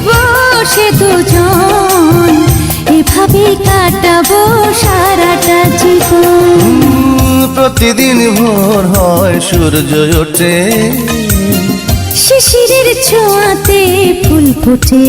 বসে দুজন এভাবে কাটাবো সারাটা জীবন। প্রতিদিন ভোর হয় সূর্য ওঠে। শিশিরের ছোঁয়াতে ফুল ফোটে।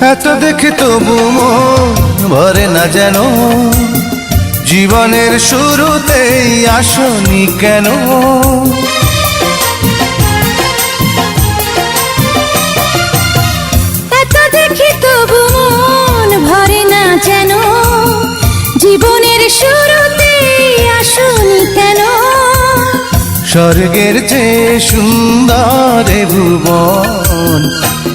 এত দেখে তবু মন ভরে না যেন। জীবনের শুরুতেই আসনি কেন? এত দেখি তবু মন ভরে না যেন। জীবনের শুরুতে আসনি কেন? স্বর্গের চেয়ে সুন্দর ভুবন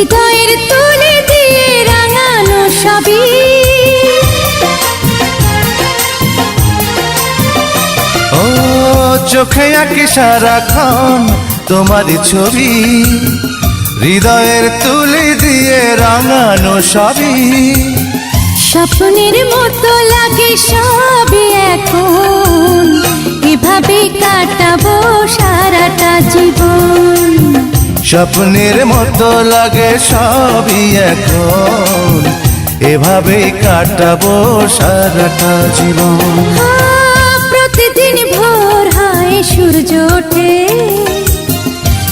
হৃদয়ের তুলে দিয়ে রাঙানো সবই। ও চোখে আঁকি সারাক্ষণ তোমার ছবি। হৃদয়ের তুলি দিয়ে রাঙানো সবই। স্বপ্নের মতো লাগে সবই এখন। স্বপ্নের মতো লাগে সবই এখন। এভাবে কাটাবো সারাটা জীবন। প্রতিদিন ভোর হয় সূর্য ওঠে।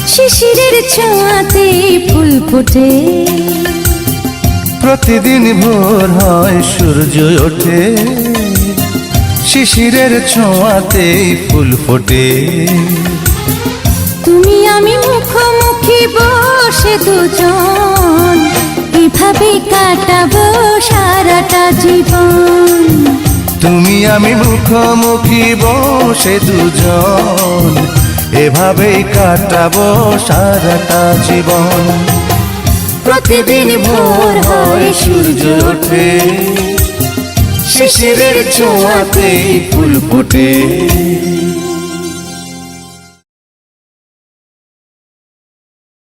শিশিরের ছোঁয়াতে ফুল ফোটে। প্রতিদিন ভোর হয় সূর্য ওঠে। শিশিরের ছোঁয়াতে ফুল ফোটে। দুজন এভাবে কাটাবো সারাটা জীবন। তুমি আমি মুখোমুখি বসে দুজন এভাবেই কাটাবো সারাটা জীবন। প্রতিদিন ভোর হয় সূর্য ওঠে শিশিরের ছোঁয়াতেই ফুল ফোটে।